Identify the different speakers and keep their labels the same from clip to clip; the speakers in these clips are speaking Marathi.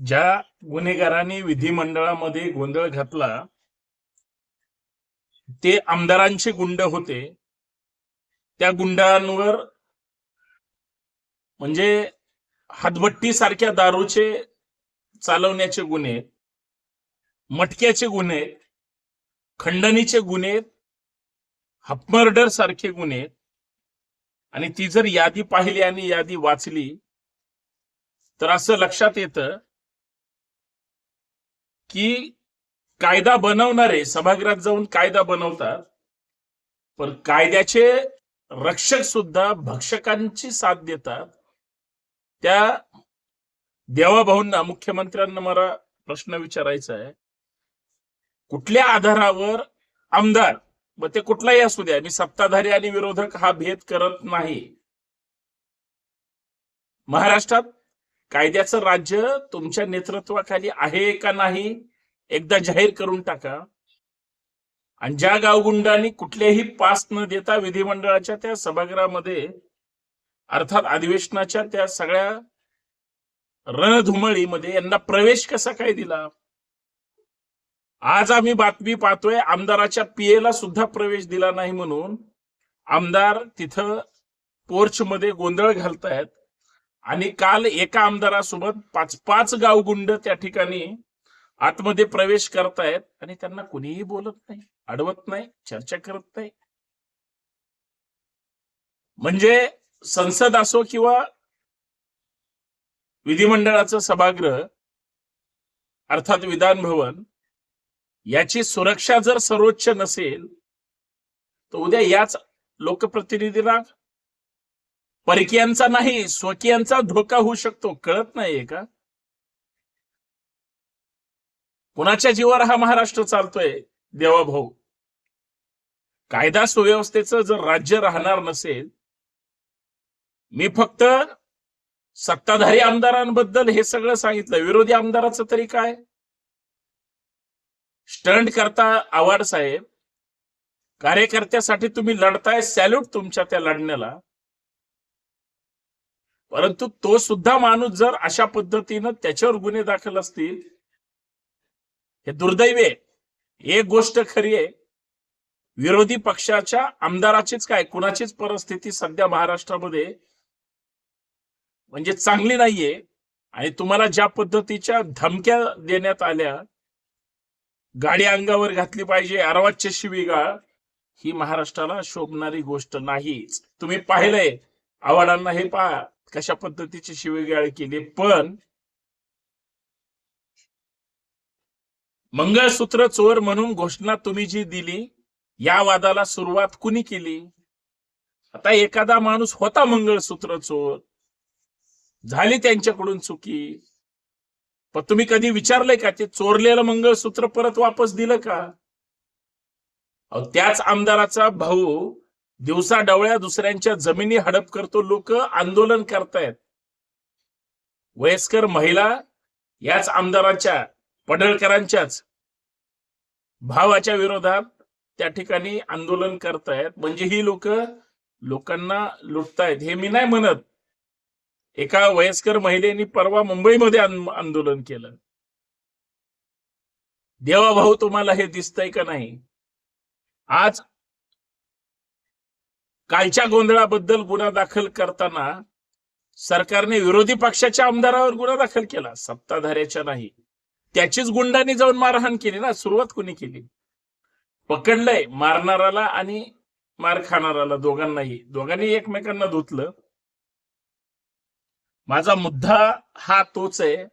Speaker 1: ज्या गुन्हेगारांनी विधिमंडळामध्ये गोंधळ घातला ते आमदारांचे गुंड होते. त्या गुंडांवर म्हणजे हातभट्टी सारख्या दारूचे चालवण्याचे गुन्हे मटक्याचे गुन्हे खंडणीचे गुन्हे हपमर्डर सारखे गुन्हे आणि ती जर यादी पाहिली आणि यादी वाचली तर असं लक्षात येतं की कायदा बनवणारे सभागृहात जाऊन कायदा बनवतात पण कायद्याचे रक्षक सुद्धा भक्षकांची साथ देतात. त्या देवाभाऊंना मुख्यमंत्र्यांना मला प्रश्न विचारायचा आहे. कुठल्या आधारावर आमदार मग ते कुठलाही असू द्या मी सत्ताधारी आणि विरोधक हा भेद करत नाही. महाराष्ट्रात कायद्याचं राज्य तुमच्या नेतृत्वाखाली आहे का नाही एकदा जाहीर करून टाका. आणि ज्या गावगुंडांनी कुठलेही पास न देता विधिमंडळाच्या त्या सभागृहामध्ये अर्थात अधिवेशनाच्या त्या सगळ्या रणधुमळीमध्ये यांना प्रवेश कसा काय दिला? आज आम्ही बातमी पाहतोय आमदाराच्या पीएला सुद्धा प्रवेश दिला नाही म्हणून आमदार तिथं पोर्च मध्ये गोंधळ घालतायत. आणि काल एका आमदारासोबत पाच पाच गावगुंड त्या ठिकाणी आतमध्ये प्रवेश करतायत आणि त्यांना कुणीही बोलत नाही अडवत नाही चर्चा करत नाही. म्हणजे संसद असो किंवा विधिमंडळाचं सभागृह अर्थात विधान भवन याची सुरक्षा जर सर्वोच्च नसेल तर उद्या याच लोकप्रतिनिधीला परकीयांचा नाही स्वकीयांचा धोका होऊ शकतो. कळत नाहीये का? कुणाच्या जीवावर हा महाराष्ट्र चालतोय? देवाभाऊ कायदा सुव्यवस्थेचं जर राज्य राहणार नसेल मी फक्त सत्ताधारी आमदारांबद्दल हे सगळं सांगितलं. विरोधी आमदाराचं तरी काय? स्टंट करता आवाड साहेब कार्यकर्त्यासाठी तुम्ही लढताय सॅल्यूट तुमच्या त्या लढण्याला. परंतु तो सुद्धा माणूस जर अशा पद्धतीनं त्याच्यावर गुन्हे दाखल असतील हे दुर्दैवी आहे. एक गोष्ट खरी आहे विरोधी पक्षाच्या आमदाराचीच काय कुणाचीच परिस्थिती सध्या महाराष्ट्रामध्ये म्हणजे चांगली नाहीये. आणि तुम्हाला ज्या पद्धतीच्या धमक्या देण्यात आल्या गाडी अंगावर घातली पाहिजे अरवाजची शिवीगाळ ही महाराष्ट्राला शोभणारी गोष्ट नाहीच. तुम्ही पाहिलंय आव्हाडांना हे पहा कशा पद्धतीची शिवीगाळ केली पण मंगळसूत्र चोर म्हणून घोषणा तुम्ही जी दिली या वादाला सुरुवात कुणी केली? आता एखादा माणूस होता मंगळसूत्र चोर झाली त्यांच्याकडून चुकी पण तुम्ही कधी विचारलंय का ते चोरलेलं मंगळसूत्र परत वापस दिलं का? त्याच आमदाराचा भाऊ दिवसा डवळ्या दुसऱ्यांच्या जमिनी हडप करतो लोक आंदोलन करतायत. वयस्कर महिला याच आमदाराच्या पडळकरांच्याच भावाच्या विरोधात त्या ठिकाणी आंदोलन करतायत. म्हणजे ही लोक लोकांना लुटतायत. हे मी नाही म्हणत. एका वयस्कर महिलेने परवा मुंबईमध्ये आंदोलन केलं. देवा भाऊ तुम्हाला हे दिसतंय का नाही? आज कालच्या गोंधळाबद्दल गुन्हा दाखल करताना सरकारने विरोधी पक्षाच्या आमदारावर गुन्हा दाखल केला. सत्ताधाऱ्याच्या नाही. त्याचीच गुंडांनी जाऊन मारहाण केली ना. सुरुवात कोणी केली? पकडलंय. मारणाराला आणि मार खाणाराला दोघांनाही. दोघांनी एकमेकांना धुतलं. माझा मुद्दा हा तोच आहे.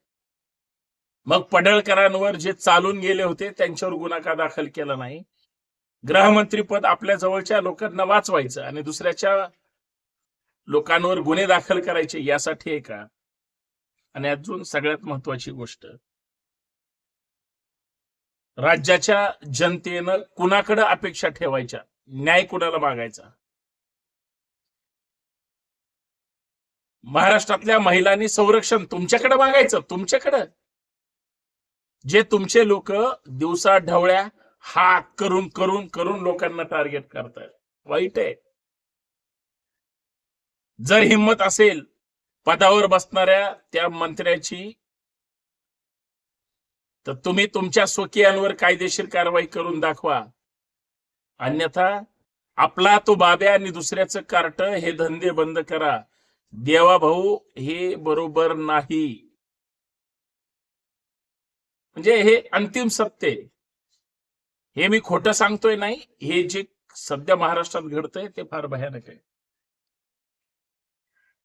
Speaker 1: मग पडळकरांवर जे चालून गेले होते त्यांच्यावर गुन्हा का दाखल केला नाही? गृहमंत्रीपद आपल्या जवळच्या लोकांना वाचवायचं आणि दुसऱ्याच्या लोकांवर गुन्हे दाखल करायचे यासाठी आहे का? आणि अजून सगळ्यात महत्वाची गोष्ट राज्याच्या जनतेनं कुणाकडे अपेक्षा ठेवायच्या? न्याय कुणाला मागायचा? महाराष्ट्रातल्या महिलांनी संरक्षण तुमच्याकडे मागायचं तुमच्याकडं. जे तुमचे लोक दिवसा ढवळ्या हा करून करून करून लोकांना टार्गेट करतायत. वाईट आहे. जर हिंमत असेल पदावर बसणाऱ्या त्या मंत्र्याची तर तुम्ही तुमच्या स्वकीयांवर कायदेशीर कारवाई करून दाखवा. अन्यथा आपला तो बाब्या आणि दुसऱ्याचं कार्ट हे धंदे बंद करा. देवा भाऊ हे बरोबर नाही. म्हणजे हे अंतिम सत्य आहे. हे मी खोटं सांगतोय नाही हे जे सध्या महाराष्ट्रात घडतंय ते फार भयानक आहे.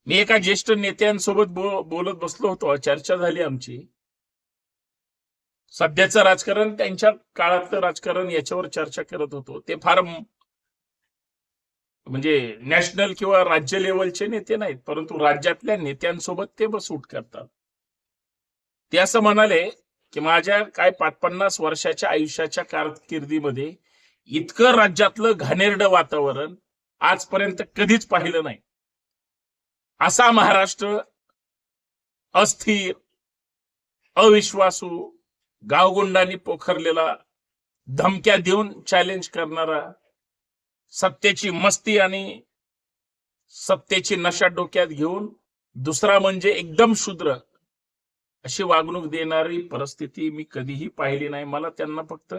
Speaker 1: मी एका ज्येष्ठ नेत्यांसोबत बो- बोलत बसलो होतो चर्चा झाली आमची. सध्याचं राजकारण त्यांच्या काळातलं राजकारण याच्यावर चर्चा करत होतो. ते फार म्हणजे नॅशनल किंवा राज्य लेवलचे नेते नाहीत परंतु राज्यातल्या नेत्यांसोबत ते बसूट करतात. ते असं म्हणाले की माझ्या काय पाच पन्नास वर्षाच्या आयुष्याच्या कारकिर्दीमध्ये इतकं राज्यातलं घाणेरडं वातावरण आजपर्यंत कधीच पाहिलं नाही. असा महाराष्ट्र अस्थिर अविश्वासू गावगुंडांनी पोखरलेला धमक्या देऊन चॅलेंज करणारा सत्तेची मस्ती आणि सत्तेची नशा डोक्यात घेऊन दुसरा म्हणजे एकदम शूद्र अशी वागणूक देणारी परिस्थिती मी कधीही पाहिली नाही. मला त्यांना फक्त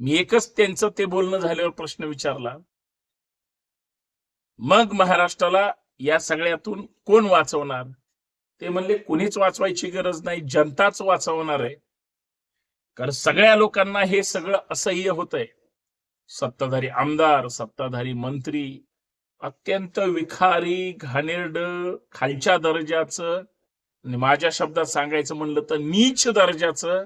Speaker 1: मी एकच त्यांचं ते बोलणं झाल्यावर प्रश्न विचारला. मग महाराष्ट्राला या सगळ्यातून कोण वाचवणार? ते म्हणले कुणीच वाचवायची गरज नाही. जनताच वाचवणार आहे. कारण सगळ्या लोकांना हे सगळं असह्य होत आहे सत्ताधारी आमदार सत्ताधारी मंत्री अत्यंत विखारी घाणेरड खालच्या दर्जाचं माझ्या शब्दात सांगायचं म्हणलं तर नीच दर्जाचं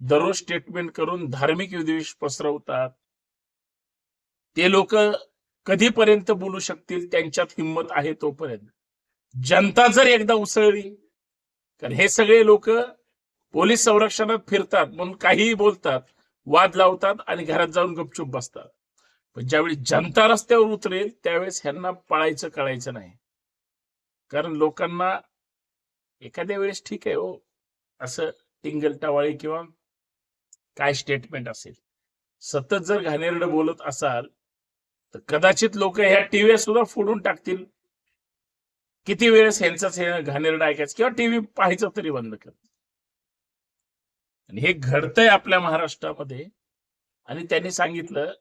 Speaker 1: दररोज स्टेटमेंट करून धार्मिक विद्वेष पसरवतात. ते लोक कधीपर्यंत बोलू शकतील? त्यांच्यात हिंमत आहे तोपर्यंत. जनता जर एकदा उसळली कारण हे सगळे लोक पोलीस संरक्षणात फिरतात म्हणून काहीही बोलतात वाद लावतात आणि घरात जाऊन गपचूप बसतात. पण ज्यावेळी जनता रस्त्यावर उतरेल त्यावेळेस ह्यांना पळायचं कळायचं नाही. कारण लोकांना एखाद्या वेळेस ठीक आहे हो. असं टिंगल टावाळी किंवा काय स्टेटमेंट असेल. सतत जर घाणेरडं बोलत असाल तर कदाचित लोक ह्या टीव्ही सुद्धा फोडून टाकतील. किती वेळेस ह्यांचाच हे घाणेरडं ऐकायचं किंवा टीव्ही पाहायचं तरी बंद कर. आणि हे घडतंय आपल्या महाराष्ट्रामध्ये. आणि त्यांनी सांगितलं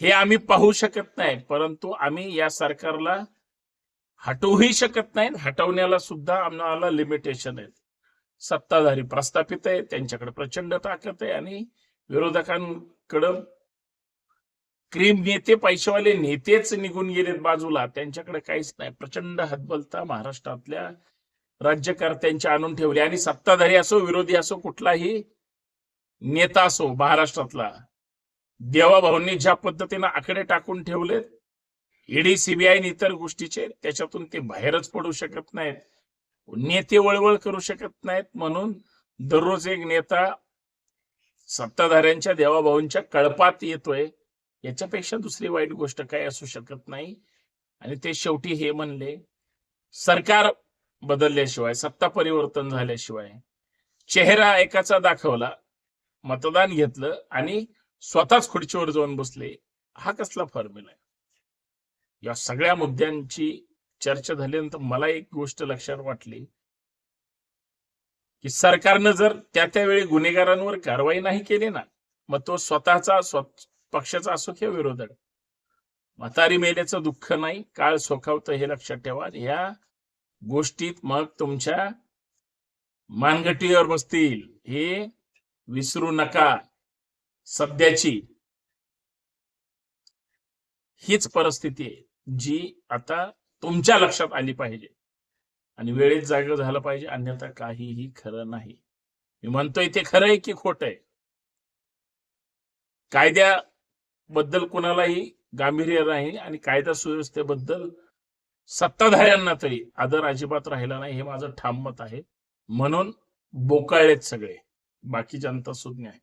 Speaker 1: हे आम्ही पाहू शकत नाही परंतु आम्ही या सरकारला हटवूही शकत नाहीत हटवण्याला सुद्धा आम्हाला लिमिटेशन आहेत. सत्ताधारी प्रस्थापित आहे त्यांच्याकडे प्रचंड ताकद आहे आणि विरोधकांकडं क्रीम नेते पैशावाले नेतेच निघून गेलेत बाजूला. त्यांच्याकडे काहीच नाही. प्रचंड हतबलता महाराष्ट्रातल्या राज्यकर्त्यांच्या आणून ठेवले. आणि सत्ताधारी असो विरोधी असो कुठलाही नेता असो महाराष्ट्रातला देवाभाऊंनी ज्या पद्धतीनं आकडे टाकून ठेवलेत ईडी सीबीआय आणि इतर गोष्टीचे त्याच्यातून ते बाहेरच पडू शकत नाहीत. नेते वळवळ करू शकत नाहीत म्हणून दररोज एक नेता सत्ताधाऱ्यांच्या देवाभाऊंच्या कळपात येतोय. याच्यापेक्षा दुसरी वाईट गोष्ट काय असू शकत नाही. आणि ते शेवटी हे म्हणले सरकार बदलल्याशिवाय सत्ता परिवर्तन झाल्याशिवाय चेहरा एकाचा दाखवला मतदान घेतलं आणि स्वतःच खुर्चीवर जाऊन बसले. हा कसला फॉर्म्युला आहे? या सगळ्या मुद्द्यांची चर्चा झाल्यानंतर मला एक गोष्ट लक्षात वाटली की सरकारनं जर त्या त्यावेळी गुन्हेगारांवर कारवाई नाही केली ना मग तो स्वतःचा स्व पक्षाचा असो किंवा विरोधक. म्हातारी मेल्याचं दुःख नाही काळ सोखावतं हे लक्षात ठेवा. ह्या गोष्टीत मग तुमच्या मानगटीवर बसतील. हे विसरू नका सध्याची. हीच परिस्थिती आहे. जी आता तुमच्या लक्षात आली पाहिजे. आणि वेळेत जाग झालं पाहिजे अन्यथा काहीही खरं नाही. मी म्हणतोय ते खरं आहे की खोट आहे? कायद्याबद्दल कुणालाही गांभीर्य नाही आणि कायदा सुव्यवस्थेबद्दल सत्ताधाऱ्यांना तरी आदर अजिबात राहिला नाही हे माझं ठाम मत आहे. म्हणून बोकाळलेत सगळे. बाकी जनता सुज्ञ आहे.